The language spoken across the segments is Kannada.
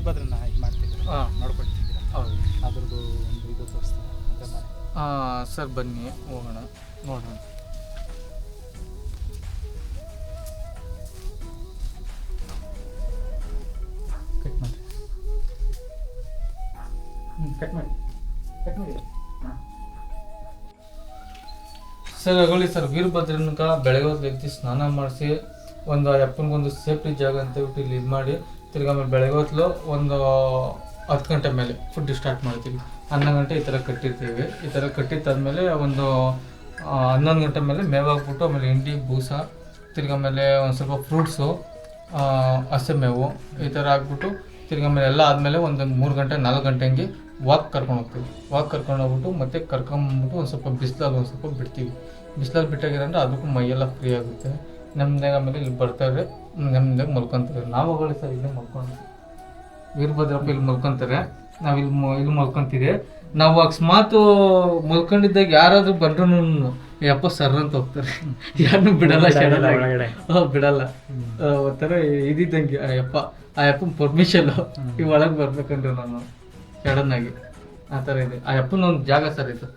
ಇದು ಮಾಡ್ತಿದ್ರು. ಹಾಂ. ನೋಡ್ಕೊಳ್ತಿದ್ದೀರಾ? ಹೌದು. ಅದ್ರದ್ದು ಒಂದು ಇದು ತೋರಿಸ್ತೀರಾ? ಅಂತ ಮಾಡಿ. ಹಾಂ ಸರ್ ಬನ್ನಿ ಹೋಗೋಣ. ನೋಡೋಣ ಕಟ್ ಮಾಡಿ. ಹ್ಞೂ ಕಟ್ ಮಾಡಿ. ಕಟ್ ಮಾಡಿ. ಸರ್ ಅಗೊಳ್ಳಿ ಸರ್ ವೀರಭದ್ರನಕ ಬೆಳಗ್ಗೆ ಹೊತ್ತು ಎದ್ದು ಸ್ನಾನ ಮಾಡಿಸಿ ಒಂದು ಅಪ್ಪನಿಗೊಂದು ಸೇಫ್ಟಿ ಜಾಗ ಅಂತ ಹೇಳ್ಬಿಟ್ಟು ಇಲ್ಲಿ ಇದು ಮಾಡಿ ತಿರ್ಗಿ ಆಮೇಲೆ ಬೆಳಗ್ಗೆ ಹೊತ್ತು ಒಂದು ಹತ್ತು ಗಂಟೆ ಮೇಲೆ ಫುಡ್ ಸ್ಟಾರ್ಟ್ ಮಾಡ್ತೀವಿ. ಹನ್ನೊಂದು ಗಂಟೆ ಈ ಥರ ಕಟ್ಟಿರ್ತೀವಿ. ಈ ಥರ ಕಟ್ಟಿದ್ದಾದ್ಮೇಲೆ ಒಂದು ಹನ್ನೊಂದು ಗಂಟೆ ಮೇಲೆ ಮೇವಾಗ್ಬಿಟ್ಟು ಆಮೇಲೆ ಹಿಂಡಿ, ಬೂಸ ತಿರ್ಗಿ ಆಮೇಲೆ ಒಂದು ಸ್ವಲ್ಪ ಫ್ರೂಟ್ಸು ಹಸೆ ಮೇವು ಈ ಥರ ಹಾಕ್ಬಿಟ್ಟು ತಿರ್ಗಿ ಆಮೇಲೆ ಎಲ್ಲ ಆದಮೇಲೆ ಒಂದೊಂದು ಮೂರು ಗಂಟೆ, ನಾಲ್ಕು ಗಂಟೆ ಹಂಗೆ ವಾಕ್ ಕರ್ಕೊಂಡು ಹೋಗ್ತೀವಿ. ವಾಕ್ ಕರ್ಕೊಂಡು ಹೋಗ್ಬಿಟ್ಟು ಮತ್ತೆ ಕರ್ಕೊಂಬಿಟ್ಟು ಒಂದು ಸ್ವಲ್ಪ ಬಿಸಿಲಲ್ಲಿ ಒಂದು ಸ್ವಲ್ಪ ಬಿಡ್ತೀವಿ. ಬಿಸಿಲಲ್ಲಿ ಅಂದರೆ ಅದಕ್ಕೂ ಮೈಯೆಲ್ಲ ಫ್ರೀ ಆಗುತ್ತೆ. ನಮ್ದಾಗ ಆಮೇಲೆ ಇಲ್ಲಿ ಬರ್ತಾರೆ ನೆಮ್ಮದಿಯಾಗಿ ಮಲ್ಕೊಂತಾರೆ. ನಾವು ಹೋಗಲಿ ಸರ್ ಇಲ್ಲೇ ಮಲ್ಕೊಂಡು ವೀರಭದ್ರಪ್ಪ ಇಲ್ಲಿ ಮಲ್ಕೊಂತಾರೆ. ನಾವು ಇಲ್ಲಿ ಇಲ್ಲಿ ಮಲ್ಕೊಂತೀವಿ. ನಾವು ಅಕಸ್ಮಾತ್ ಮಲ್ಕೊಂಡಿದ್ದಾಗ ಯಾರಾದ್ರೂ ಬಂದ್ರು ಯಪ್ಪ ಸರ್ ಅಂತ ಹೋಗ್ತಾರೆ. ಯಾರನ್ನೂ ಬಿಡಲ್ಲ ಬಿಡಲ್ಲ. ಒಂಥರ ಇದಿದ್ದಂಗೆ ಆ ಯಪ್ಪ ಆ ಯಪ್ಪನ ಪರ್ಮಿಷನ್ ಈ ಒಳಗೆ ಬರ್ಬೇಕಂದ್ರೆ ನಾನು ಸಡನ್ ಆಗಿ ಆ ಥರ ಇದೆ. ಆ ಯಪ್ಪನ ಒಂದು ಜಾಗ ಸರ್ ಇದು.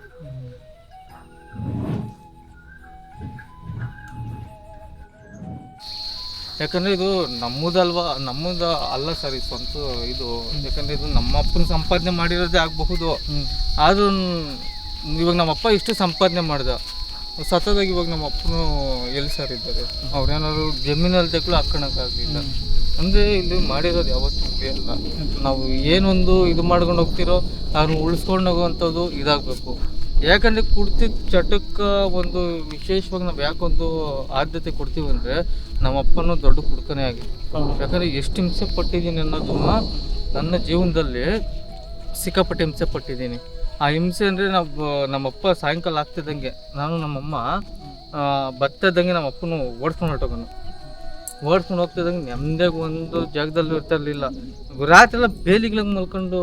ಯಾಕಂದ್ರೆ ಇದು ನಮ್ಮದಲ್ವಾ ನಮ್ಮದ ಅಲ್ಲ ಸರ್ ಇದು ಸ್ವಂತ ಇದು. ಯಾಕಂದ್ರೆ ಇದು ನಮ್ಮ ಅಪ್ಪನ ಸಂಪಾದನೆ ಮಾಡಿರೋದೇ ಆಗಬಹುದು. ಆದ್ರೂ ಇವಾಗ ನಮ್ಮಪ್ಪ ಇಷ್ಟು ಸಂಪಾದನೆ ಮಾಡ್ದ. ಸತತಾಗಿ ಇವಾಗ ನಮ್ಮ ಅಪ್ಪನು ಎಲ್ಲಿ ಸರ್ ಇದ್ದಾರೆ. ಅವ್ರೇನಾದ್ರು ಜಮೀನಲ್ಲಿ ತೆಗ್ಲು ಹಾಕೋಣಕ್ಕಾಗಲಿಲ್ಲ. ಅಂದರೆ ಇಲ್ಲಿ ಮಾಡಿರೋದು ಯಾವತ್ತೂ ಅಲ್ಲ. ನಾವು ಏನೊಂದು ಇದು ಮಾಡ್ಕೊಂಡು ಹೋಗ್ತಿರೋ ಅವ್ರನ್ನ ಉಳಿಸ್ಕೊಂಡು ಹೋಗುವಂಥದ್ದು ಇದಾಗಬೇಕು. ಯಾಕಂದರೆ ಕುಡ್ತಿದ್ದ ಚಟಕ್ಕೆ ಒಂದು ವಿಶೇಷವಾಗಿ ನಾವು ಯಾಕೊಂದು ಆದ್ಯತೆ ಕೊಡ್ತೀವಿ ಅಂದರೆ ನಮ್ಮ ಅಪ್ಪನೂ ದೊಡ್ಡ ಕುಡ್ಕನೇ ಆಗಿದೆ ಯಾಕಂದ್ರೆ ಎಷ್ಟು ಹಿಂಸೆ ಪಟ್ಟಿದ್ದೀನಿ ಅನ್ನೋದನ್ನ ನನ್ನ ಜೀವನದಲ್ಲಿ ಸಿಕ್ಕಾಪಟ್ಟೆ ಹಿಂಸೆ ಪಟ್ಟಿದ್ದೀನಿ. ಆ ಹಿಂಸೆ ಅಂದರೆ ನಾವು, ನಮ್ಮಪ್ಪ ಸಾಯಂಕಾಲ ಆಗ್ತಿದ್ದಂಗೆ ನಾನು ನಮ್ಮಮ್ಮ ಬತ್ತದಂಗೆ ನಮ್ಮಪ್ಪನು ನಮ್ಮ ಅಪ್ಪನು ಓಡಿಸ್ಕೊಂಡು ಹೊರಟೋಗೋನು. ಓಡಿಸ್ಕೊಂಡು ಹೋಗ್ತಿದ್ದಂಗೆ ನೆಮ್ಮದಿಯಾಗಿ ಒಂದು ಜಾಗದಲ್ಲಿ ಇರ್ತಾ ಇರಲಿಲ್ಲ. ರಾತ್ರಿ ಎಲ್ಲ ಬೇಲಿಗಳಿಗೆ ಮಲ್ಕೊಂಡು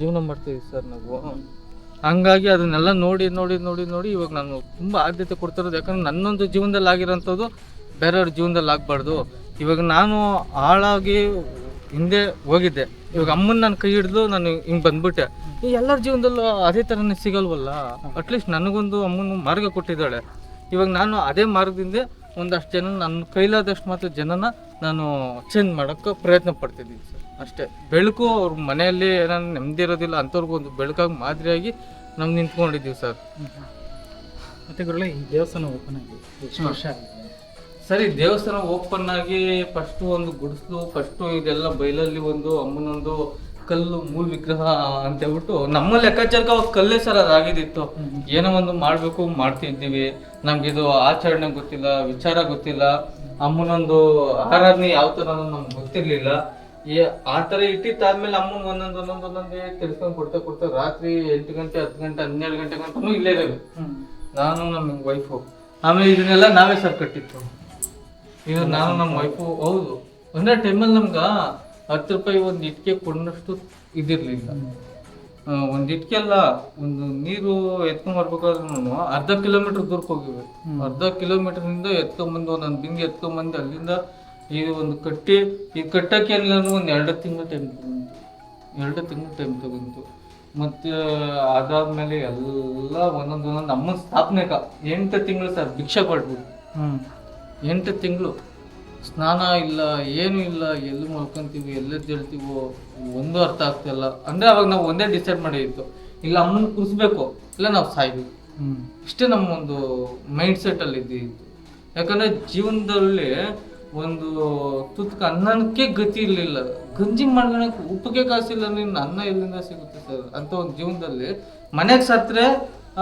ಜೀವನ ಮಾಡ್ತೀವಿ ಸರ್ ನಾವು. ಹಂಗಾಗಿ ಅದನ್ನೆಲ್ಲ ನೋಡಿ ನೋಡಿ ನೋಡಿ ನೋಡಿ ಇವಾಗ ನಾನು ತುಂಬ ಆದ್ಯತೆ ಕೊಡ್ತಿರೋದು. ಯಾಕಂದ್ರೆ ನನ್ನೊಂದು ಜೀವನದಲ್ಲಿ ಆಗಿರೋಂಥದ್ದು ಬೇರೆಯವ್ರ ಜೀವನದಲ್ಲಿ ಆಗಬಾರ್ದು. ಇವಾಗ ನಾನು ಹಾಳಾಗಿ ಹಿಂದೆ ಹೋಗಿದ್ದೆ. ಇವಾಗ ಅಮ್ಮನ ನಾನು ಕೈ ಹಿಡಿದು ನಾನು ಹಿಂಗೆ ಬಂದ್ಬಿಟ್ಟೆ. ಈ ಎಲ್ಲರ ಜೀವನದಲ್ಲೂ ಅದೇ ಥರನೇ ಸಿಗಲ್ವಲ್ಲ? ಅಟ್ಲೀಸ್ಟ್ ನನಗೊಂದು ಅಮ್ಮನ ಮಾರ್ಗ ಕೊಟ್ಟಿದ್ದಾಳೆ. ಇವಾಗ ನಾನು ಅದೇ ಮಾರ್ಗದಿಂದ ಒಂದಷ್ಟು ಜನ ನನ್ನ ಕೈಲಾದಷ್ಟು ಮಾತ್ರ ಜನನ ನಾನು ಚೇಂಜ್ ಮಾಡೋಕ್ಕೆ ಪ್ರಯತ್ನ ಪಡ್ತಿದ್ದೀನಿ ಸರ್. ಅಷ್ಟೇ. ಬೆಳಕು ಅವ್ರ ಮನೆಯಲ್ಲಿ ಏನಾದ್ರು ನೆಮ್ಮದಿ ಇರೋದಿಲ್ಲ ಅಂಥವ್ರಿಗೂ ಒಂದು ಬೆಳಕಾಗಿ ಮಾದರಿಯಾಗಿ ನಾವು ನಿಂತ್ಕೊಂಡಿದ್ದೀವಿ ಸರ್. ಮತ್ತೆ ಗುರುಳೆ ಈ ದೇವಸ್ಥಾನ ಓಪನ್ ಆಗಿ ಎಷ್ಟು ವರ್ಷ ಆಗಿದೆ? ಸರಿ ದೇವಸ್ಥಾನ ಓಪನ್ ಆಗಿ ಫಸ್ಟ್ ಒಂದು ಗುಡಿಸ್ಲು ಫಸ್ಟ್ ಇದೆಲ್ಲ ಬೈಲಲ್ಲಿ ಒಂದು ಅಮ್ಮನೊಂದು ಕಲ್ಲು ಮೂಲ ವಿಗ್ರಹ ಅಂತ ಹೇಳ್ಬಿಟ್ಟು ನಮ್ಮ ಲೆಕ್ಕಾಚಾರಕ್ಕೆ ಅವಾಗ ಕಲ್ಲೇ ಸರ್ ಅದಾಗಿದ್ದಿತ್ತು ಏನೋ ಒಂದು ಮಾಡಬೇಕು ಮಾಡ್ತಿದ್ದೀವಿ. ನಮ್ಗೆ ಇದು ಆಚರಣೆ ಗೊತ್ತಿಲ್ಲ ವಿಚಾರ ಗೊತ್ತಿಲ್ಲ. ಅಮ್ಮನೊಂದು ಆರಾಧನೆ ಯಾವ ಥರ ನಮ್ಗೆ ಗೊತ್ತಿರ್ಲಿಲ್ಲ. ಈ ಆ ಥರ ಇಟ್ಟಿದ್ದಾದ್ಮೇಲೆ ಅಮ್ಮನ ಒಂದೊಂದ್ ಒಂದೊಂದು ಒಂದೊಂದೇ ತಿಳ್ಕೊಂಡ್ ಕೊಡ್ತಾ ಕೊಡ್ತಾ ರಾತ್ರಿ ಎಂಟು ಗಂಟೆ ಹತ್ತು ಗಂಟೆ ಹನ್ನೆರಡು ಗಂಟೆ ಗಂಟನು ಇಲ್ಲೇ ಇರೋದು. ನಾನು ನಮ್ಮ ವೈಫು ಆಮೇಲೆ ಇದನ್ನೆಲ್ಲ ನಾವೇ ಸರ್ ಕಟ್ಟಿತ್ತು ಇದು ನಾನು ನಮ್ಮ ವೈಫು ಹೌದು. ಒಂದೇ ಟೈಮಲ್ಲಿ ನಮ್ಗೆ ಹತ್ತು ರೂಪಾಯಿ ಒಂದು ಇಟ್ಕೆ ಕೊಡೋಷ್ಟು ಇದಿರ್ಲಿಲ್ಲ. ಒಂದ್ ಇಟ್ಕೆ ಅಲ್ಲ ಒಂದು ನೀರು ಎತ್ಕೊಂಡ್ ಬರ್ಬೇಕಾದ್ರೂ ಅರ್ಧ ಕಿಲೋಮೀಟರ್ ದೂರಕ್ಕೆ ಹೋಗಿವೆ. ಅರ್ಧ ಕಿಲೋಮೀಟರ್ನಿಂದ ಎತ್ಕೊಂಬಂದು ಒಂದೊಂದು ಬಿಂಗೆ ಎತ್ಕೊಂಬಂದು ಅಲ್ಲಿಂದ ಈ ಒಂದು ಕಟ್ಟಿ ಈ ಕಟ್ಟಕ್ಕೆ ನಾನು ಒಂದು ಎರಡು ತಿಂಗಳು ಟೈಮ್ ತಗೊಂತು ಎರಡು ತಿಂಗಳು ಟೈಮ್ ತಗೊಂತು ಮತ್ತು ಅದಾದ್ಮೇಲೆ ಎಲ್ಲ ಒಂದೊಂದು ಒಂದೊಂದು ನಮ್ಮ ಸ್ಥಾಪನೆಕ ಎಂಟು ತಿಂಗಳು ಸರ್ ಭಿಕ್ಷೆ ಹ್ಞೂ ಎಂಟು ತಿಂಗಳು. ಸ್ನಾನ ಇಲ್ಲ ಏನೂ ಇಲ್ಲ ಎಲ್ಲಿ ಮಲ್ಕೊಂತೀವಿ ಎಲ್ಲೆದ್ದು ಹೇಳ್ತೀವೋ ಒಂದು ಅರ್ಥ ಆಗ್ತಿಲ್ಲ ಅಂದರೆ ಅವಾಗ ನಾವು ಒಂದೇ ಡಿಸೈಡ್ ಮಾಡಿತ್ತು ಇಲ್ಲ ಅಮ್ಮನ ಕುರಿಸ್ಬೇಕು. ಇಲ್ಲ ನಾವು ಸಾಯ್ಬೇಕು. ಇಷ್ಟೇ ನಮ್ಮ ಒಂದು ಮೈಂಡ್ ಸೆಟ್ ಅಲ್ಲಿ ಯಾಕಂದರೆ ಯಾಕಂದ್ರೆ ಜೀವನದಲ್ಲಿ ಒಂದು ತುತ್ಕ ಅನ್ನಕ್ಕೆ ಗತಿ ಇರಲಿಲ್ಲ. ಗಂಜಿ ಮಾಡ್ಕೊಳಕ್ ಉಪ್ಪುಗೆ ಕಾಸಿಲ್ಲ ನಿನ್ನ ಅನ್ನ ಎಲ್ಲಿಂದ ಸಿಗುತ್ತೆ ಸರ್? ಅಂತ ಒಂದು ಜೀವನದಲ್ಲಿ ಮನೆಗೆ ಸತ್ರೆ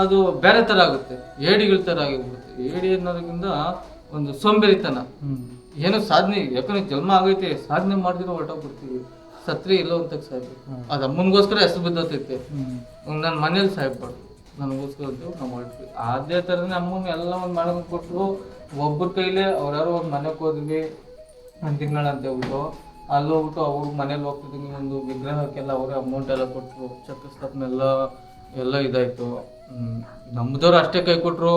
ಅದು ಬೇರೆ ಥರ ಆಗುತ್ತೆ. ಏಡಿಗಳ ಥರ ಆಗಿಬಿಡುತ್ತೆ. ಏಡಿ ಅನ್ನೋದಕ್ಕಿಂತ ಒಂದು ಸೋಂಬೇರಿತನ. ಏನು ಸಾಧನೆ ಯಾಕಂದ್ರೆ ಜನ್ಮ ಆಗೈತೆ. ಸಾಧನೆ ಮಾಡಿದ್ರೆ ಹೊರಟೋಗ್ಬಿಡ್ತೀವಿ. ಸತ್ರೆ ಇಲ್ಲೋ ಅಂತ ಸಾಯ್ಬೇಕು ಅದು ಅಮ್ಮನಿಗೋಸ್ಕರ ಹೆಸರು ಬಿದ್ದೋತೈತೆ. ನನ್ನ ಮನೇಲಿ ಸಾಯ್ಬಾರ್ದು. ನನಗೋಸ್ಕರ ಅಂತ ನಾವು ಹೊರಟ್ವಿ ಅದೇ ಥರನೇ ಅಮ್ಮನ ಎಲ್ಲ ಒಂದು ಮಾಡ್ಕೊಂಡು ಕೊಟ್ಟರು ಒಬ್ಬರ ಕೈಲೇ ಅವ್ರ್ಯಾರು ಒಂದು ಮನೆಗೆ ಹೋದ್ವಿ ಒಂದು ತಿಂಗಳ ಅಂತ ಹೇಳ್ಬಿಟ್ಟು. ಅಲ್ಲಿ ಹೋಗ್ಬಿಟ್ಟು ಅವ್ರ ಮನೇಲಿ ಹೋಗ್ತಿದ್ದೀನಿ ಒಂದು ವಿಗ್ರಹಕ್ಕೆಲ್ಲ ಅವರೇ ಅಮೌಂಟ್ ಎಲ್ಲ ಕೊಟ್ಟರು ಚಕ್ರಸ್ಥಾಪನೆ ಎಲ್ಲ ಇದಾಯಿತು. ನಮ್ಮದವ್ರು. ಅಷ್ಟೇ ಕೈ ಕೊಟ್ಟರು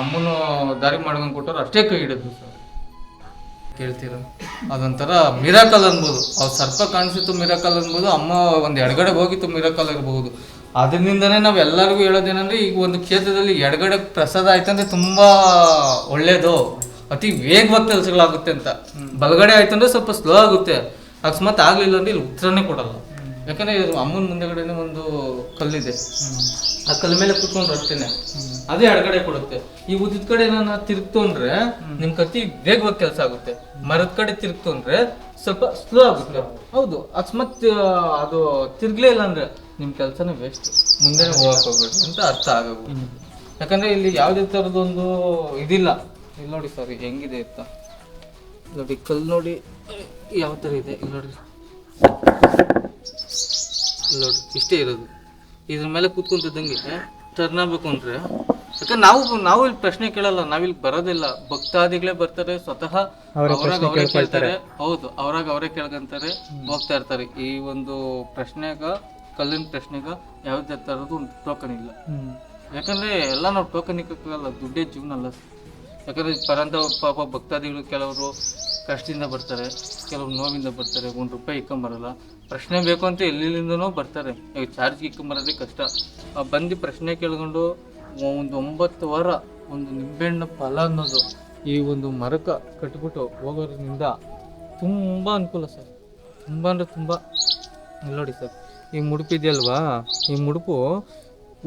ಅಮ್ಮನ ದಾರಿ ಮಾಡ್ಕೊಂಡು ಕೊಟ್ಟರು ಅಷ್ಟೇ ಕೈ ಹಿಡಿದ್ರು ಸರ್. ಕೇಳ್ತೀರ? ಅದೊಂಥರ ಮಿರಾಕಲ್ ಅನ್ಬೋದು. ಅವ್ರು ಸರ್ಪ ಕಾಣಿಸಿತ್ತು ಮಿರಾಕಲ್ ಅನ್ಬೋದು ಅಮ್ಮ ಒಂದು ಎಡಗಡೆ ಹೋಗಿತ್ತು ಮಿರಾಕಲ್ ಇರಬಹುದು ಅದರಿಂದನೇ ನಾವು ಎಲ್ಲರಿಗೂ ಹೇಳೋದೇನಂದ್ರೆ, ಈಗ ಒಂದು ಕ್ಷೇತ್ರದಲ್ಲಿ ಎಡಗಡೆ ಪ್ರಸಾದ ಆಯ್ತಂದ್ರೆ ತುಂಬಾ ಒಳ್ಳೇದು. ಅತಿ ವೇಗವಾಗಿ ಕೆಲಸಗಳಾಗುತ್ತೆ ಅಂತ. ಬಲಗಡೆ ಆಯ್ತಂದ್ರೆ ಸ್ವಲ್ಪ ಸ್ಲೋ ಆಗುತ್ತೆ. ಅಕಸ್ಮಾತ್ ಆಗಲಿಲ್ಲ ಅಂದ್ರೆ ಇಲ್ಲಿ ಉತ್ತರನೇ ಕೊಡಲ್ಲ. ಯಾಕಂದ್ರೆ ಅಮ್ಮನ ಮುಂದೆಗಡೆನೆ ಒಂದು ಕಲ್ಲಿದೆ. ಆ ಕಲ್ಲ ಮೇಲೆ ಕುತ್ಕೊಂಡು ಬರ್ತೇನೆ ಅದೇ ಎಡಗಡೆ ಕೊಡುತ್ತೆ. ಈ ಉದ್ದಿದ ಕಡೆ ನಾನು ತಿರುಗ್ತೊಂಡ್ರೆ ನಿಮ್ ಕತ್ತಿ ವೇಗವಾಗಿ ಕೆಲಸ ಆಗುತ್ತೆ. ಮರದ ಕಡೆ ತಿರುಗ್ತೊಂಡ್ರೆ ಸ್ವಲ್ಪ ಸ್ಲೋ ಆಗುತ್ತೆ. ಹೌದು. ಅಕಸ್ಮಾತ್ ಅದು ತಿರ್ಗ್ಲೇ ಇಲ್ಲ ಅಂದ್ರೆ ನಿಮ್ ಕೆಲಸನೇ ವೇಸ್ಟ್ ಮುಂದೆ ಹೋಗಕ್ ಹೋಗ್ಬೇಡಿ ಅಂತ ಅರ್ಥ ಆಗೋದು ಯಾಕಂದ್ರೆ ಇಲ್ಲಿ ಯಾವುದೇ ತರದೊಂದು ಇದಿಲ್ಲ. ಇಲ್ಲಿ ನೋಡಿ ಸರ್ ಹೆಂಗಿದೆ ಅಂತ. ನೋಡಿ ಕಲ್ಲು ನೋಡಿ ಯಾವ ತರ ಇದೆ. ಇಲ್ಲಿ ನೋಡಿ. ನೋಡಿ ಇಷ್ಟೇ ಇರೋದು. ಇದ್ರ ಮೇಲೆ ಕೂತ್ಕೊಂತಿದ್ದಂಗೆ ಟರ್ನ್ ಆಗ್ಬೇಕು ಅಂದ್ರೆ. ಯಾಕಂದ್ರೆ ನಾವು ನಾವು ಇಲ್ಲಿ ಪ್ರಶ್ನೆ ಕೇಳಲ್ಲ ನಾವಿಲ್ಲಿ ಬರೋದಿಲ್ಲ. ಭಕ್ತಾದಿಗಳೇ ಬರ್ತಾರೆ ಸ್ವತಃ ಅವ್ರಾಗ ಅವರೇ ಕೇಳ್ತಾರೆ. ಹೌದು ಅವ್ರಾಗ ಅವರೇ ಕೇಳ್ಕೊಂತಾರೆ ಹೋಗ್ತಾ ಇರ್ತಾರೆ. ಈ ಒಂದು ಪ್ರಶ್ನೆಗ ಕಲ್ಲಿನ ಪ್ರಶ್ನೆಗ ಯಾವುದೇ ಥರದ್ದು ಒಂದು ಟೋಕನ್ ಇಲ್ಲ. ಯಾಕಂದರೆ ಎಲ್ಲ ನಾವು ಟೋಕನ್ ಇಕ್ಕಲ್ಲ ದುಡ್ಡೇ ಜೀವನ ಅಲ್ಲ. ಯಾಕಂದ್ರೆ ಪರಂತ ಪಾಪ ಭಕ್ತಾದಿಗಳು ಕೆಲವರು ಕಷ್ಟದಿಂದ ಬರ್ತಾರೆ ಕೆಲವರು ನೋವಿಂದ ಬರ್ತಾರೆ ಒಂದು ರೂಪಾಯಿ ಇಕ್ಕೊಂಬರಲ್ಲ. ಪ್ರಶ್ನೆ ಬೇಕು ಅಂತ ಎಲ್ಲಿಂದನೂ ಬರ್ತಾರೆ. ಈಗ ಚಾರ್ಜ್ ಇಕ್ಕೊಂಬರೋದೇ ಕಷ್ಟ. ಆ ಬಂದು ಪ್ರಶ್ನೆ ಕೇಳ್ಕೊಂಡು ಒಂದು ಒಂಬತ್ತು ವಾರ ಒಂದು ನಿಂಬೆಹಣ್ಣು ಫಲ ಅನ್ನೋದು ಈ ಒಂದು ಮರಕ ಕಟ್ಬಿಟ್ಟು ಹೋಗೋದ್ರಿಂದ ತುಂಬ ಅನುಕೂಲ ಸರ್. ತುಂಬ ಅಂದರೆ ತುಂಬ. ನೋಡಿ ಸರ್. ಈ ಮುಡುಪು ಇದೆಯಲ್ವಾ? ಈ ಮುಡುಪು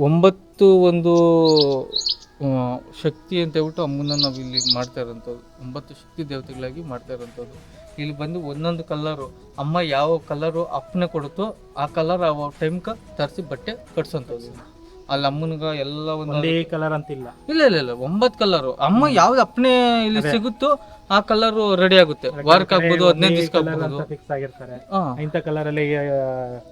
ಒಂಬತ್ತು ಒಂದು ಶಕ್ತಿ ಅಂತ ಹೇಳ್ಬಿಟ್ಟು ಅಮ್ಮನ ನಾವು ಇಲ್ಲಿ ಮಾಡ್ತಾ ಇರೋಂಥದ್ದು. ಒಂಬತ್ತು ಶಕ್ತಿ ದೇವತೆಗಳಾಗಿ ಮಾಡ್ತಾ ಇರೋಂಥದ್ದು. ಇಲ್ಲಿ ಬಂದು ಒಂದೊಂದು ಕಲ್ಲರು ಅಮ್ಮ ಯಾವ ಕಲರು ಅಪ್ಪನೆ ಕೊಡುತ್ತೋ ಆ ಕಲರ್ ಆ ಟೈಮ್ಗೆ ತರಿಸಿ ಬಟ್ಟೆ ಕಟ್ಸೋಂಥದ್ದು. ಅಲ್ಲಿ ಅಮ್ಮನಿಗೆ ಎಲ್ಲ ಒಂದು ಒಂದೇ ಕಲರ್ ಅಂತಿಲ್ಲ. ಇಲ್ಲ ಇಲ್ಲ ಇಲ್ಲ ಒಂಬತ್ತು ಕಲರ್ ಅಮ್ಮ ಯಾವ್ದು ಅಪ್ನೆ ಇಲ್ಲಿ ಸಿಗುತ್ತೋ ಆ ಕಲರ್ ರೆಡಿ ಆಗುತ್ತೆ. ವರ್ಕ್ ಆಗ್ಬೋದು ಹದಿನೈದು ದಿವಸ ಆಗ್ಬೋದು. ಫಿಕ್ಸ್ ಆಗಿರ್ತಾರೆ. ಹಾ. ಇಂಥ ಕಲರ್ ಅಲ್ಲಿ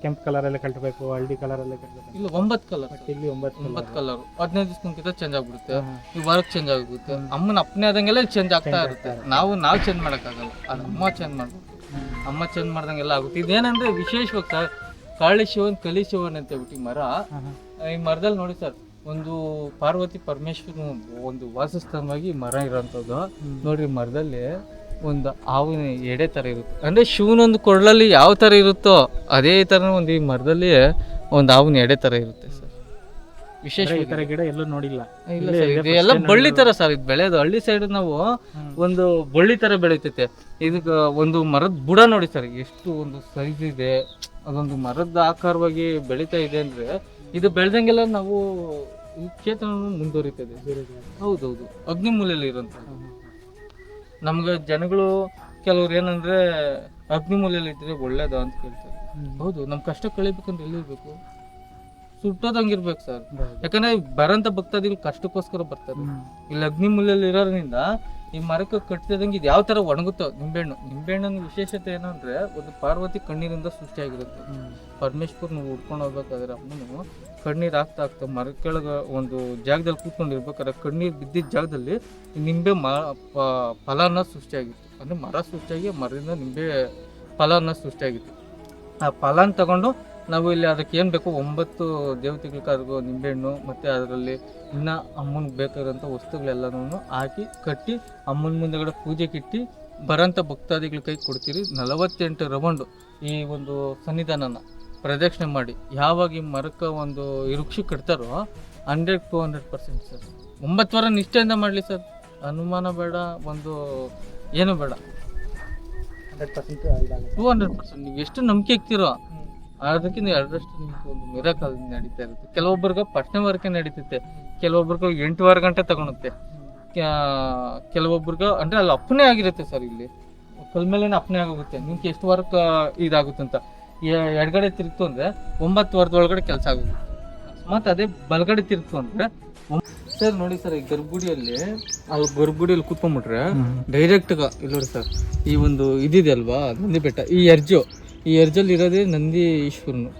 ಕೆಂಪ್ ಕಲರ್ ಅಲ್ಲಿ ಕಟ್ಟಬೇಕು ಹಳದಿ ಕಲರ್ ಅಲ್ಲಿ ಕಟ್ಟಬೇಕು ಇಲ್ಲ ಒಂಬತ್ತು ಕಲರ್ ಇಲ್ಲಿ ಒಂಬತ್ತು ಕಲರ್ ಹದಿನೈದು ದಿವಸಕ್ಕಿಂತ ಚೇಂಜ್ ಆಗ್ಬಿಡುತ್ತೆ. ಈ ವರ್ಕ್ ಚೇಂಜ್ ಆಗುತ್ತೆ. ಅಮ್ಮನ ಅಪ್ನೆ ಆದಂಗೆಲ್ಲ ಚೇಂಜ್ ಆಗ್ತಾ ಇರುತ್ತೆ. ನಾವು ನಾವು ಚೇಂಜ್ ಮಾಡೋಕ್ಕಾಗಲ್ಲ. ಅದು ಅಮ್ಮ ಚೇಂಜ್ ಮಾಡ್ಬೇಕು. ಅಮ್ಮ ಚೇಂಜ್ ಮಾಡ್ದಂಗೆಲ್ಲ ಆಗುತ್ತೆ. ಇದೇನಂದ್ರೆ ವಿಶೇಷವಾಗಿ ಕಾಳಿ ಶಿವನ್ ಕಲಿ ಶಿವನ್ ಅಂತ ಹೇಳ್ಬಿಟ್ಟು ಈ ಮರ. ಈ ಮರದಲ್ಲಿ ನೋಡಿ ಸರ್ ಒಂದು ಪಾರ್ವತಿ ಪರಮೇಶ್ವರನ ಒಂದು ವಾಸಸ್ಥಾನವಾಗಿ ಮರ ಇರೋಂಥದ್ದು. ನೋಡ್ರಿ ಮರದಲ್ಲಿ ಒಂದು ಹಾವಿನ ಎಡೆ ತರ ಇರುತ್ತೆ. ಅಂದ್ರೆ ಶಿವನೊಂದು ಕೊಳ್ಳಲ್ಲಿ ಯಾವ ತರ ಇರುತ್ತೋ ಅದೇ ತರ ಒಂದು ಈ ಮರದಲ್ಲಿ ಒಂದು ಹಾವಿನ ಎಡೆ ತರ ಇರುತ್ತೆ ಸರ್. ವಿಶೇಷ ಈ ತರ ಗಿಡ ಎಲ್ಲ ನೋಡಿಲ್ಲ. ಇಲ್ಲ ಸರ್ ಇದು ಎಲ್ಲ ಬಳ್ಳಿ ತರ ಸರ್ ಇದು ಬೆಳೆಯೋದು ಹಳ್ಳಿ ಸೈಡ್ ನಾವು ಒಂದು ಬಳ್ಳಿ ತರ ಬೆಳೀತೈತೆ. ಇದಕ್ಕೆ ಒಂದು ಮರದ ಬುಡ ನೋಡಿ ಸರ್ ಎಷ್ಟು ಒಂದು ಸೈಜ್ ಇದೆ. ಅದೊಂದು ಮರದ ಆಕಾರವಾಗಿ ಬೆಳೀತಾ ಇದೆ ಅಂದ್ರೆ ಇದು ಬೆಳೆದಂಗೆಲ್ಲ ನಾವು ಈ ಕ್ಷೇತ್ರ ಮುಂದುವರಿತದೆ. ಹೌದೌದು. ಅಗ್ನಿಮೂಲೆಯಲ್ಲಿ ಇರುವಂತ ನಮ್ಗೆ ಜನಗಳು ಕೆಲವ್ರು ಏನಂದ್ರೆ ಅಗ್ನಿಮೂಲೆಯಲ್ಲಿ ಇದ್ರೆ ಒಳ್ಳೇದು ಅಂತ ಕೇಳ್ತಾರೆ. ಹೌದು ನಮ್ ಕಷ್ಟ ಕಳಿಬೇಕಂದ್ರೆ ಎಲ್ಲಿರ್ಬೇಕು ಸುಟ್ಟೋದಂಗಿರ್ಬೇಕು ಸರ್. ಯಾಕಂದ್ರೆ ಬರಂತ ಭಕ್ತಾದಿಗಳು ಕಷ್ಟಕ್ಕೋಸ್ಕರ ಬರ್ತಾರೆ. ಇಲ್ಲಿ ಅಗ್ನಿಮೂಲೆಯಲ್ಲಿ ಇರೋದ್ರಿಂದ ಈ ಮರಕ್ಕೆ ಕಟ್ಟಿದಂಗೆ ಇದು ಯಾವ ಥರ ಒಣಗುತ್ತೋ ನಿಂಬೆಹಣ್ಣು. ನಿಂಬೆಹಣ್ಣಿನ ವಿಶೇಷತೆ ಏನಂದ್ರೆ ಒಂದು ಪಾರ್ವತಿ ಕಣ್ಣೀರಿಂದ ಸೃಷ್ಟಿಯಾಗಿರುತ್ತೆ. ನೀವು ಉಡ್ಕೊಂಡು ಹೋಗ್ಬೇಕಾದ್ರೆ ಅಮ್ಮನು ಕಣ್ಣೀರು ಆಗ್ತಾ ಆಗ್ತಾ ಮರ ಕೆಳಗ ಒಂದು ಜಾಗದಲ್ಲಿ ಕೂತ್ಕೊಂಡಿರ್ಬೇಕಾದ್ರೆ ಕಣ್ಣೀರು ಬಿದ್ದಿದ್ದ ಜಾಗದಲ್ಲಿ ನಿಂಬೆ ಮ ಪ- ಫಲ ಸೃಷ್ಟಿಯಾಗಿತ್ತು. ಅಂದ್ರೆ ಮರ ಸೃಷ್ಟಿಯಾಗಿ ಮರದಿಂದ ನಿಂಬೆ ಫಲನ ಸೃಷ್ಟಿಯಾಗಿತ್ತು. ಆ ಫಲನ ತಗೊಂಡು ನಾವು ಇಲ್ಲಿ ಅದಕ್ಕೆ ಏನು ಬೇಕು? ಒಂಬತ್ತು ದೇವತೆಗಳಿಗಾದ್ರೂ ನಿಂಬೆಹಣ್ಣು ಮತ್ತು ಅದರಲ್ಲಿ ಇನ್ನ ಅಮ್ಮನಿಗೆ ಬೇಕಾದಂಥ ವಸ್ತುಗಳೆಲ್ಲನೂ ಹಾಕಿ ಕಟ್ಟಿ ಅಮ್ಮನ ಮುಂದೆಗಡೆ ಪೂಜೆಗಿಟ್ಟು ಬರೋಂಥ ಭಕ್ತಾದಿಗಳ ಕೈ ಕೊಡ್ತೀರಿ. ನಲವತ್ತೆಂಟು ರೌಂಡು ಈ ಒಂದು ಸನ್ನಿಧಾನನ ಪ್ರದಕ್ಷಿಣೆ ಮಾಡಿ. ಯಾವಾಗ ಈ ಮರಕ್ಕೆ ಒಂದು ಈ ವೃಕ್ಷ ಕಟ್ತಾರೋ hundred two hundred percent sir. ಒಂಬತ್ತು ವಾರ ನಿಷ್ಠೆಯಿಂದ ಮಾಡಲಿ ಸರ್. ಅನುಮಾನ ಬೇಡ ಒಂದು ಏನು ಬೇಡ. Two hundred percent. ನೀವು ಎಷ್ಟು ನಂಬಿಕೆ ಇಕ್ತಿರೋ ಅದಕ್ಕಿಂತ ಎರಡರಷ್ಟು ನಿಮ್ಗೆ ಒಂದು ಮಿರಾಕಲ್ ನಡೀತಾ ಇರುತ್ತೆ. ಕೆಲವೊಬ್ಬರಿಗೆ ಪಟ್ಟಣ ವಾರಕ್ಕೆ ನಡೀತೈತೆ. ಕೆಲವೊಬ್ರಿಗೆ ಎಂಟುವರೆ ಗಂಟೆ ತಗೊಳುತ್ತೆ. ಕೆಲವೊಬ್ಬರಿಗೆ ಅಂದ್ರೆ ಅಲ್ಲಿ ಅಪ್ಪನೇ ಆಗಿರುತ್ತೆ ಸರ್ ಇಲ್ಲಿ. ಕಲ್ ಮೇಲೆ ಅಪ್ಪನೇ ಆಗೋಗುತ್ತೆ. ನಿಮ್ಗೆ ಎಷ್ಟು ವರ್ಕ್ ಇದಾಗುತ್ತೆ ಅಂತ. ಎಡಗಡೆ ತಿರುಗ್ತು ಅಂದ್ರೆ ಒಂಬತ್ತು ವಾರದೊಳಗಡೆ ಕೆಲಸ ಆಗುತ್ತೆ. ಮತ್ತೆ ಅದೇ ಬಲಗಡೆ ತಿರುಗ್ತು ಅಂದ್ರೆ ಸರ್ ನೋಡಿ ಸರ್ ಈ ಗರ್ಭಗುಡಿಯಲ್ಲಿ ಅಲ್ಲಿ ಗರ್ಭಗುಡಿಯಲ್ಲಿ ಕೂತ್ಕೊಂಡ್ಬಿಟ್ರೆ ಡೈರೆಕ್ಟ್ ಇಲ್ಲ ನೋಡಿ ಸರ್ ಈ ಒಂದು ಇದಿದೆ ಅಲ್ವಾ ನಂದಿ ಬೆಟ್ಟ ಈ ಎರ್ಜು ಈ ಎರ್ಜಲ್ಲಿ ಇರೋದೇ ನಂದಿ ಈಶ್ವರನು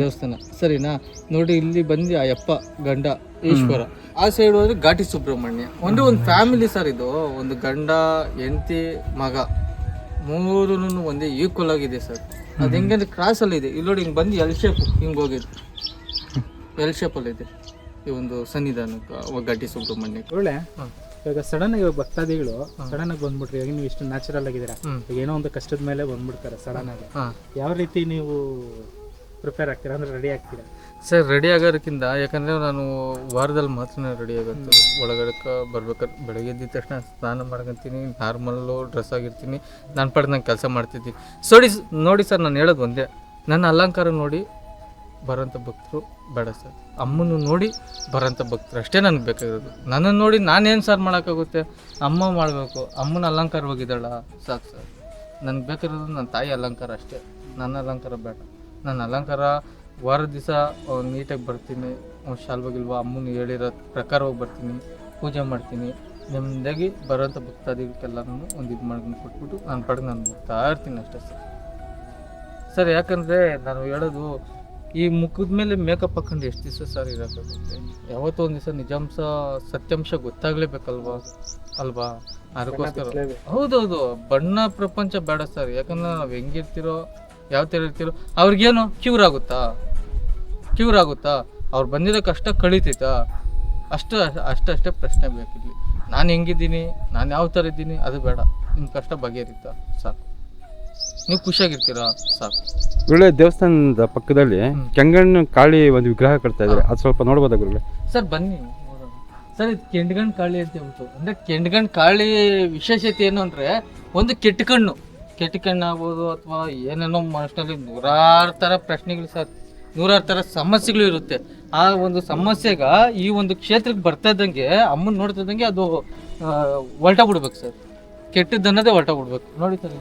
ದೇವಸ್ಥಾನ. ಸರಿನಾ? ನೋಡಿ ಇಲ್ಲಿ ಬಂದು ಆ ಯಪ್ಪ ಗಂಡ ಈಶ್ವರ. ಆ ಸೈಡ್ ಹೋದ್ರೆ ಘಾಟಿ ಸುಬ್ರಹ್ಮಣ್ಯ. ಒಂದು ಒಂದು ಫ್ಯಾಮಿಲಿ ಸರ್ ಇದು. ಒಂದು ಗಂಡ ಹೆಂಡತಿ ಮಗ. ಮೂರು ಒಂದೇ ಈಕ್ವಲ್ ಆಗಿದೆ ಸರ್ ಅದು ಹೆಂಗಂದ್ರೆ ಕ್ರಾಸ್ ಅಲ್ಲಿ ಇದೆ. ಇಲ್ಲಿ ನೋಡಿ ಹಿಂಗೆ ಬಂದು ಎಲ್ ಶೇಪ್ ಹಿಂಗೆ ಹೋಗಿದೆ. ಎಲ್ ಶೇಪ್ ಅಲ್ಲಿ ಇದೆ ಈ ಒಂದು ಸನ್ನಿಧಾನ ಘಾಟಿ ಸುಬ್ರಹ್ಮಣ್ಯ. ಇವಾಗ ಸಡನ್ ಆಗಿ ಇವಾಗ ಭಕ್ತಾದಿಗಳು ಸಡನ್ ಆಗಿ ಬಂದ್ಬಿಟ್ರಿ ಇವಾಗ ನೀವು ಇಷ್ಟು ನ್ಯಾಚುರಲ್ ಆಗಿದ್ದೀರಾ? ಈಗ ಏನೋ ಒಂದು ಕಷ್ಟದ ಮೇಲೆ ಬಂದ್ಬಿಡ್ತಾರೆ ಸಡನ್ ಆಗಿ. ಯಾವ ರೀತಿ ನೀವು ಪ್ರಿಪೇರ್ ಆಗ್ತೀರಾ? ಅಂದ್ರೆ ರೆಡಿ ಆಗ್ತೀರಾ? ಸರ್ ರೆಡಿ ಆಗೋದಕ್ಕಿಂತ ಯಾಕಂದರೆ ನಾನು ವಾರದಲ್ಲಿ ಮಾತ್ರ ರೆಡಿ ಆಗುತ್ತೆ ಒಳಗಡೆ ಬರ್ಬೇಕಾದ್ರೆ ಬೆಳಗ್ಗೆ ಎದ್ದ ತಕ್ಷಣ ಸ್ನಾನ ಮಾಡ್ಕೊತೀನಿ ನಾರ್ಮಲ್ಲು ಡ್ರೆಸ್ ಆಗಿರ್ತೀನಿ. ನಾನು ಪಡೆದು ನಾನು ಕೆಲಸ ಮಾಡ್ತಿದ್ದೀನಿ ಸೋಡಿ ನೋಡಿ ಸರ್ ನಾನು ಹೇಳೋದು ಒಂದೇ. ನನ್ನ ಅಲಂಕಾರ ನೋಡಿ ಬರೋಂಥ ಭಕ್ತರು ಬೇಡ ಸರ್. ಅಮ್ಮನ ನೋಡಿ ಬರೋಂಥ ಭಕ್ತರು ಅಷ್ಟೇ ನನಗೆ ಬೇಕಾಗಿರೋದು. ನನ್ನನ್ನು ನೋಡಿ ನಾನೇನು ಸರ್ ಮಾಡೋಕ್ಕಾಗುತ್ತೆ? ಅಮ್ಮ ಮಾಡಬೇಕು. ಅಮ್ಮನ ಅಲಂಕಾರ ಹೋಗಿದ್ದಾಳ? ಸಾಕು ಸರ್. ನನಗೆ ಬೇಕಿರೋದು ನನ್ನ ತಾಯಿ ಅಲಂಕಾರ ಅಷ್ಟೇ. ನನ್ನ ಅಲಂಕಾರ ಬೇಡ. ನನ್ನ ಅಲಂಕಾರ ವಾರ ದಿವಸ ನೀಟಾಗಿ ಬರ್ತೀನಿ. ಶಾಲ್ವಾಗಿಲ್ವ? ಅಮ್ಮನ ಹೇಳಿರೋ ಪ್ರಕಾರ ಹೋಗಿ ಬರ್ತೀನಿ. ಪೂಜೆ ಮಾಡ್ತೀನಿ. ನೆಮ್ಮದಿಯಾಗಿ ಬರೋಂಥ ಭಕ್ತಾದಿಗಳಿಗೆಲ್ಲನೂ ಒಂದು ಇದು ಮಾಡ್ಕೊಂಡು ಕೊಟ್ಬಿಟ್ಟು ನಾನು ಪಡೆದು ನಾನು ಹೋಗ್ತಾ ಇರ್ತೀನಿ ಅಷ್ಟೇ ಸರ್. ಸರ್, ಯಾಕಂದರೆ ನಾನು ಹೇಳೋದು ಈ ಮುಖದ ಮೇಲೆ ಮೇಕಪ್ ಹಾಕೊಂಡು ಎಷ್ಟು ದಿವಸ ಸರ್ ಇರೋಕ್ಕಾಗುತ್ತೆ? ಯಾವತ್ತೋ ಒಂದು ದಿವಸ ನಿಜಾಂಶ ಸತ್ಯಾಂಶ ಗೊತ್ತಾಗ್ಲೇಬೇಕಲ್ವಾ? ಅಲ್ವಾ? ಅದಕ್ಕೋಸ್ಕರ. ಹೌದೌದು. ಬಣ್ಣ ಪ್ರಪಂಚ ಬೇಡ ಸರ್. ಯಾಕಂದ್ರೆ ನಾವು ಹೆಂಗಿರ್ತಿರೋ ಯಾವ ಥರ ಇರ್ತಿರೋ ಅವ್ರಿಗೇನು ಕ್ಯೂರ್ ಆಗುತ್ತಾ? ಕ್ಯೂರ್ ಆಗುತ್ತಾ? ಅವ್ರು ಬಂದಿರೋ ಕಷ್ಟ ಕಳೀತೈತಾ ಅಷ್ಟು ಅಷ್ಟಷ್ಟೇ ಪ್ರಶ್ನೆ ಬೇಕಿಲ್ಲಿ ನಾನು ಹೆಂಗಿದ್ದೀನಿ? ನಾನು ಯಾವ ಥರ ಇದ್ದೀನಿ? ಅದು ಬೇಡ. ನಿಮ್ಮ ಕಷ್ಟ ಬಗೆಹರಿತಾ ಸಾಕು. ನೀವು ಖುಷಿಯಾಗಿರ್ತೀರಾ? ಸಾಕು. ಗುರುಳೆ ದೇವಸ್ಥಾನದ ಪಕ್ಕದಲ್ಲಿ ಕೆಂಗಣ್ಣು ಕಾಳಿ ಒಂದು ವಿಗ್ರಹ ಕಟ್ತಾ ಇದ್ದಾರೆ ಅದು ಸ್ವಲ್ಪ ನೋಡ್ಬೋದಾ ಗುರುಳೆ ಸರ್ ಬನ್ನಿ. ನೋಡೋಣ ಸರ್ ಇದು ಕೆಂಡ್ಗಣ್ ಕಾಳಿ ಅಂತ ಹೇಳ್ಬಿಟ್ಟು. ಅಂದರೆ ಕೆಂಡ್ಗಣ್ ಕಾಳಿ ವಿಶೇಷತೆ ಏನು ಅಂದರೆ ಒಂದು ಕೆಟ್ಟ ಕಣ್ಣು ಕೆಟ್ಟ ಕಣ್ಣು ಆಗ್ಬೋದು ಅಥವಾ ಏನೇನೋ ಮನಸ್ಸಿನಲ್ಲಿ ನೂರಾರು ಥರ ಪ್ರಶ್ನೆಗಳು ಸರ್ ನೂರಾರು ಥರ ಸಮಸ್ಯೆಗಳು ಇರುತ್ತೆ. ಆ ಒಂದು ಸಮಸ್ಯೆಗ ಈ ಒಂದು ಕ್ಷೇತ್ರಕ್ಕೆ ಬರ್ತಾ ಇದ್ದಂಗೆ ಅಮ್ಮನ ನೋಡ್ತಾ ಇದ್ದಂಗೆ ಅದು ಹೊಲ್ಟ ಬಿಡ್ಬೇಕು ಸರ್. ಕೆಟ್ಟದ್ದನ್ನದೇ ಹೊರಟ ಬಿಡ್ಬೇಕು. ನೋಡಿ ಸರ್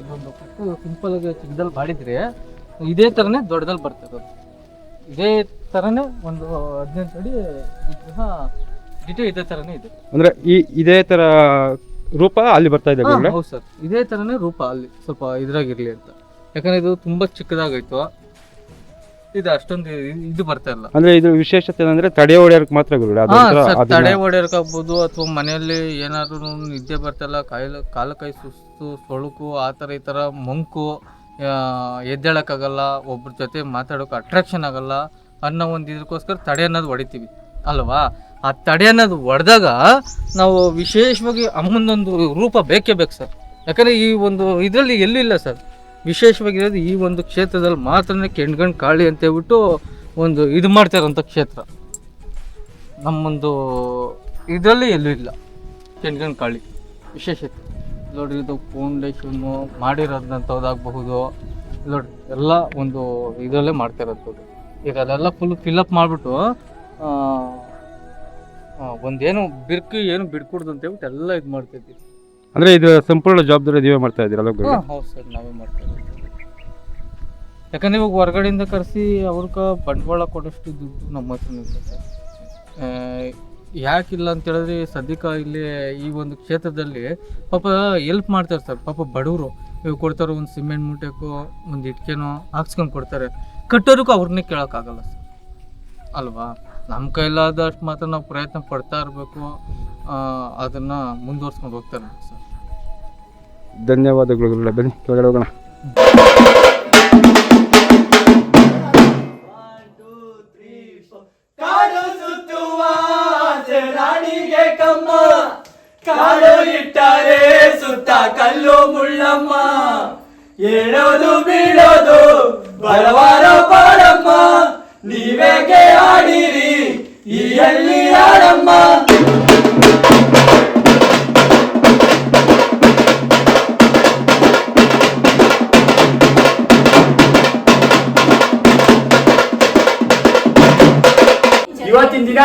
ಇನ್ನೊಂದು ಇದೊಂದು ಸಿಂಪಲ್ ಆಗಿ ಚಿಕ್ಕದಲ್ಲಿ ಮಾಡಿದ್ರೆ ಇದೇ ಥರನೇ ದೊಡ್ಡದಲ್ಲಿ ಬರ್ತದೆ ಇದೇ ಥರನೇ ಒಂದು ಹದಿನೆಂಟು ಅಡಿ ಡಿಟೇ ಇದೇ ಥರನೇ ಇದೆ. ಅಂದ್ರೆ ಈ ಇದೇ ತರ ರೂಪ ಅಲ್ಲಿ ಬರ್ತಾ ಇದೆ ಹೌದು ಸರ್. ಇದೇ ಥರನೇ ರೂಪ ಅಲ್ಲಿ ಸ್ವಲ್ಪ ಇದ್ರಾಗಿರಲಿ ಅಂತ. ಯಾಕಂದ್ರೆ ಇದು ತುಂಬಾ ಚಿಕ್ಕದಾಗೈತು ಇದು ಅಷ್ಟೊಂದು ಇದು ಬರ್ತಾ ಇಲ್ಲ. ಅಂದ್ರೆ ಇದು ವಿಶೇಷತೆ ಏನಂದ್ರೆ ತಡೆ ಹೊಡೆಯೋಕೆ ಮಾತ್ರ ಗುರುಳೆ ಅದು ಹಾ, ಒಂಥರ ಸರ್, ಅದನ್ನ- ತಡೆ ಹೊಡೆಯೋಕ್ಕಾಗ್ಬೋದು ಅಥವಾ ಮನೆಯಲ್ಲಿ ಏನಾದ್ರು ನಿದ್ದೆ ಬರ್ತಲ್ಲ ಕಾಯಿಲೆ ಕಾಲ ಕೈ ಸುಸ್ತು ಸೊಳುಕು ಆ ಥರ ಈ ಥರ ಮಂಕು ಆ, ಎದ್ದೇಳಕ್ಕಾಗಲ್ಲ ಒಬ್ರ ಜೊತೆ ಮಾತಾಡೋಕೆ ಅಟ್ರಾಕ್ಷನ್ ಆಗಲ್ಲ ಅನ್ನೋ ಒಂದು ಇದಕ್ಕೋಸ್ಕರ ತಡೆ ಅನ್ನೋದು ಹೊಡಿತೀವಿ ಅಲ್ವಾ? ಆ ತಡೆ ಅನ್ನೋದು ಹೊಡೆದಾಗ ನಾವು ವಿಶೇಷವಾಗಿ ಅಮ್ಮನೊಂದು ರೂಪ ಬೇಕೇ ಬೇಕು ಸರ್. ಯಾಕಂದರೆ ಈ ಒಂದು ಇದರಲ್ಲಿ ಎಲ್ಲಿಲ್ಲ ಸರ್. ವಿಶೇಷವಾಗಿರೋದು ಈ ಒಂದು ಕ್ಷೇತ್ರದಲ್ಲಿ ಮಾತ್ರನೇ ಕೆಣ್ಗಣ್ ಕಾಳಿ ಅಂತ ಹೇಳ್ಬಿಟ್ಟು ಒಂದು ಇದು ಮಾಡ್ತಾರಂಥ ಕ್ಷೇತ್ರ. ನಮ್ಮೊಂದು ಇದರಲ್ಲಿ ಎಲ್ಲೂ ಇಲ್ಲ. ಕೆಣ್ಗಣ್ ಕಾಳಿ ವಿಶೇಷತೆ. ನೋಡಿ ಇದು ಫೌಂಡೇಶನ್ನು ಮಾಡಿರೋದಂಥದ್ದಾಗಬಹುದು. ನೋಡಿ ಎಲ್ಲ ಒಂದು ಇದರಲ್ಲೇ ಮಾಡ್ತಾ ಈಗ ಅದೆಲ್ಲ ಫುಲ್ ಫಿಲಪ್ ಮಾಡಿಬಿಟ್ಟು ಒಂದೇನು ಬಿರ್ಕು ಏನು ಬಿಡ್ಕೊಡ್ದು ಅಂತ ಹೇಳ್ಬಿಟ್ಟು ಎಲ್ಲ ಇದು ಮಾಡ್ತಿದ್ವಿ ಅಂದ್ರೆ ಇದು ಸಂಪೂರ್ಣ ಜವಾಬ್ದಾರಿ ನೀವೇ ಮಾಡ್ತಾ ಹಾಂ, ಹೌದು ಸರ್, ನಾವೇ ಮಾಡ್ತೀವಿ ಯಾಕಂದ್ರೆ ಇವಾಗ ಹೊರಗಡೆಯಿಂದ ಕರೆಸಿ ಅವ್ರಿಗೆ ಬಂಡವಾಳ ಕೊಡೋಷ್ಟು ದುಡ್ಡು ನಮ್ಮ ಹತ್ರ ಯಾಕಿಲ್ಲ ಅಂತ ಹೇಳಿದ್ರೆ ಸದ್ಯಕ್ಕೆ ಇಲ್ಲಿ ಈ ಒಂದು ಕ್ಷೇತ್ರದಲ್ಲಿ ಪಾಪ ಎಲ್ಪ್ ಮಾಡ್ತಾರೆ ಸರ್. ಪಾಪ ಬಡವರು. ಇವಾಗ ಕೊಡ್ತಾರೆ ಒಂದು ಸಿಮೆಂಟ್ ಮೂಟೆಕೋ, ಒಂದು ಇಟ್ಕೆನೋ ಹಾಕ್ಸ್ಕೊಂಡು ಕೊಡ್ತಾರೆ. ಕಟ್ಟೋರಿಗೂ ಅವ್ರನ್ನೇ ಕೇಳೋಕ್ಕಾಗಲ್ಲ ಸರ್. ಅಲ್ವಾ? ನಮ್ಮ ಕೈಲಾದಷ್ಟು ಮಾತ್ರ ನಾವು ಪ್ರಯತ್ನ ಪಡ್ತಾ ಇರಬೇಕು. ಅದನ್ನು ಮುಂದುವರ್ಸ್ಕೊಂಡು ಹೋಗ್ತಾರೆ ಸರ್. ಧನ್ಯವಾದಗಳು ಗುರುಳೆ ಬನ್ನಿ ಕೆಳಗಡೆ ಹೋಗೋಣ. ಕಾಡು ಇಟ್ಟರೆ ಸುತ್ತ ಕಲ್ಲು ಮುಳ್ಳಮ್ಮ. ಏಳೋದು ಬೀಳೋದು ಬಲವಾರ ಬಾಳಮ್ಮ ನೀವೇಗೆ ಆಡಿರಿ ಈ ಹಳ್ಳಿ ಆಡಮ್ಮ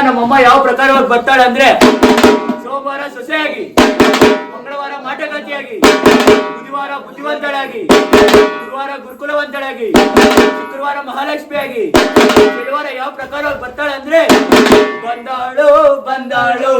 ನಮ್ಮಮ್ಮ ಯಾವ ಪ್ರಕಾರವಾಗಿ ಬರ್ತಾಳೆ ಅಂದ್ರೆ ಸೋಮವಾರ ಸೊಸೆಯಾಗಿ, ಮಂಗಳವಾರ ಮಾಟಗಾತಿಯಾಗಿ, ಬುಧವಾರ ಬುದ್ಧಿವಂತಳಾಗಿ, ಗುರುವಾರ ಗುರುಕುಲವಂತಳಾಗಿ, ಶುಕ್ರವಾರ ಮಹಾಲಕ್ಷ್ಮಿಯಾಗಿ, ಶನಿವಾರ ಯಾವ ಪ್ರಕಾರವಾಗಿ ಬರ್ತಾಳೆ ಅಂದ್ರೆ ಬಂದಾಳು ಬಂದಾಳು.